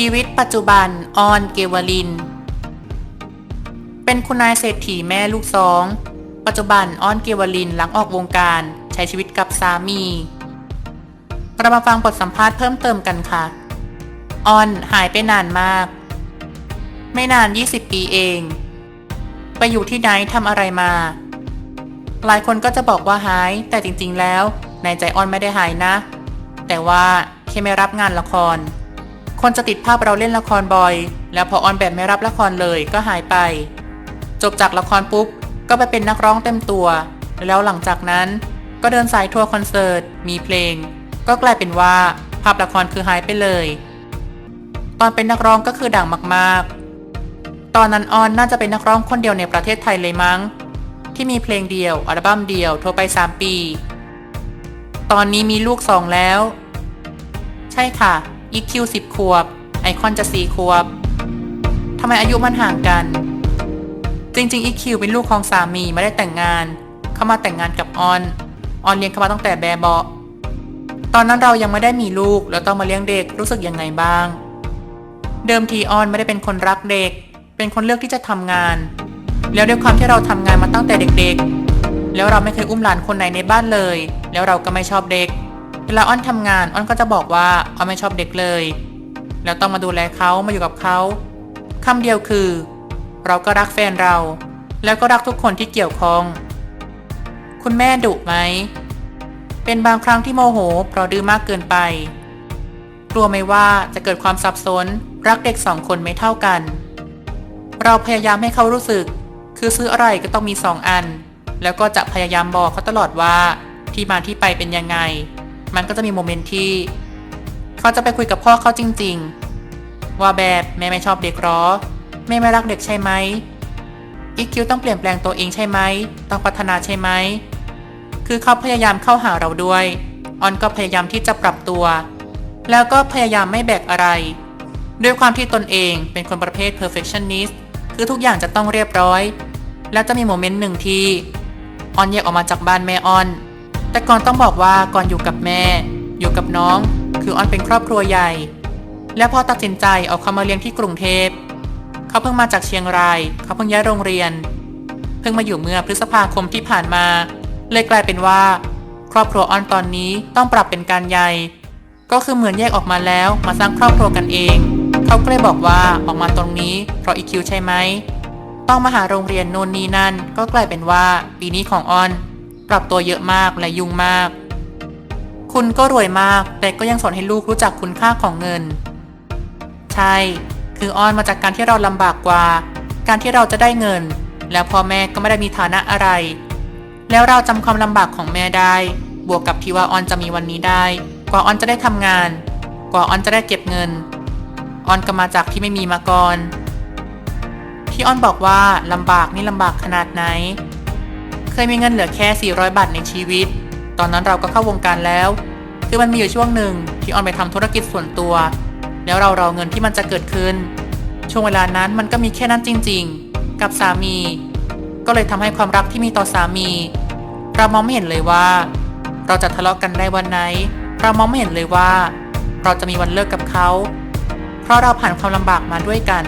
ชีวิตปัจจุบันออนเกวลิน เป็นคุณนายเศรษฐีแม่ลูกสอง ปัจจุบันออนเกวลินหลังออกวงการใช้ชีวิตกับสามี เรามาฟังบทสัมภาษณ์เพิ่มเติมกันค่ะ ออนหายไปนานมาก ไม่นาน 20 ปีเอง ไปอยู่ที่ไหนทำอะไรมา หลายคนก็จะบอกว่าหาย แต่จริงๆแล้วในใจออนไม่ได้หายนะ แต่ว่าแค่ไม่รับงานละคร คนจะติดภาพเราเล่นละครบ่อย แล้วพอออนแบบไม่รับละครเลยก็หายไป จบจากละครปุ๊บ ก็ไปเป็นนักร้องเต็มตัว แล้วหลังจากนั้นก็เดินสายทัวร์คอนเสิร์ต มีเพลง ก็กลายเป็นว่าภาพละครคือหายไปเลย ตอนเป็นนักร้องก็คือดังมากๆ ตอนนั้นออนน่าจะเป็นนักร้องคนเดียวในประเทศไทยเลยมั้ง ที่มีเพลงเดียว อัลบั้มเดียวทัวร์ไป 3 ปี ตอนนี้มีลูกสองแล้ว ใช่ค่ะ EQ 10 ขวบ ไอคอนจะ 4 ขวบ ทำไมอายุมันห่างกัน จริงๆ EQ เป็นลูกของสามีไม่ได้แต่งงาน เข้ามาแต่งงานกับออน ออนเลี้ยงเขามาตั้งแต่แบบเบาะตอนนั้นเรายังไม่ได้มีลูก แล้วต้องมาเลี้ยงเด็กรู้สึกยังไงบ้าง เดิมทีออนไม่ได้เป็นคนรักเด็ก เป็นคนเลือกที่จะทำงาน แล้วด้วยความที่เราทำงานมาตั้งแต่เด็กๆ แล้วเราไม่เคยอุ้มหลานคนไหนในบ้านเลย แล้วเราก็ไม่ชอบเด็ก เวลาอ้อนทำงานอ้อนก็จะบอกว่าอ้อนไม่ชอบเด็กเลย แล้วต้องมาดูแลเขามาอยู่กับเขาคำเดียวคือ เราก็รักแฟนเรา แล้วก็รักทุกคนที่เกี่ยวข้อง คุณแม่ดุไหม เป็นบางครั้งที่โมโห เพราะดื้อมากเกินไปกลัวไหมว่าจะเกิดความสับสน รักเด็กสองคนไม่เท่ากัน เราพยายามให้เขารู้สึก คือซื้ออะไรก็ต้องมีสองอัน แล้วก็จะพยายามบอกเขาตลอดว่าที่มาที่ไปเป็นยังไง มันก็จะมีโมเมนต์ที่เขาจะไปคุยกับพ่อเขาจริง ๆ ว่าแบบแม่ไม่ชอบเด็กหรอ แม่ไม่รักเด็กใช่ไหมอีคิวต้องเปลี่ยนแปลงตัวเองใช่ไหม ต้องพัฒนาใช่ไหม คือเขาพยายามเข้าหาเราด้วย ออนก็พยายามที่จะปรับตัว แล้วก็พยายามไม่แบกอะไร ด้วยความที่ตนเองเป็นคนประเภท perfectionist คือทุกอย่างจะต้องเรียบร้อย แล้วจะมีโมเมนต์หนึ่งที่ ออนแยกออกมาจากบ้านแม่ออน แต่ก่อนต้องบอกว่าก่อนอยู่กับแม่ อยู่กับน้อง คือออนเป็นครอบครัวใหญ่ และพอตัดสินใจเอาเขามาเลี้ยงที่กรุงเทพ เขาเพิ่งมาจากเชียงราย เขาเพิ่งย้ายโรงเรียน เพิ่งมาอยู่เมื่อพฤษภาคมที่ผ่านมา เลยกลายเป็นว่า ครอบครัวออนตอนนี้ต้องปรับเป็นการใหญ่ ก็คือเหมือนแยกออกมาแล้วมาสร้างครอบครัวกันเอง เขาก็เลยบอกว่าออกมาตรงนี้เพราะอีคิวใช่ไหมต้องมาหาโรงเรียนโน่นนี่นั่นก็กลายเป็นว่าปีนี้ของออน ปรับตัวเยอะมากและยุ่งมาก คุณก็รวยมากแต่ก็ยังสอนให้ลูกรู้จักคุณค่าของเงิน ใช่ คืออ้อนมาจากการที่เราลำบากกว่า การที่เราจะได้เงิน แล้วพ่อแม่ก็ไม่ได้มีฐานะอะไร แล้วเราจำความลำบากของแม่ได้ บวกกับที่ว่าออนจะมีวันนี้ได้ กว่าออนจะได้ทำงาน กว่าออนจะได้เก็บเงินออนก็มาจากที่ไม่มีมาก่อนที่ออนบอกว่าลำบากนี่ลำบากขนาดไหน เคยมีเงินเหลือแค่ 400 บาทในชีวิต ตอนนั้นเราก็เข้าวงการแล้ว คือมันมีอยู่ช่วงหนึ่งที่ออนไปทำธุรกิจส่วนตัว แล้วเรารอเงินที่มันจะเกิดขึ้น ช่วงเวลานั้นมันก็มีแค่นั้นจริง ๆ กับสามี ก็เลยทำให้ความรักที่มีต่อสามี เรามองไม่เห็นเลยว่า เราจะทะเลาะกันได้วันไหน เรามองไม่เห็นเลยว่า เราจะมีวันเลิกกับเขา เพราะเราผ่านความลำบากมาด้วยกัน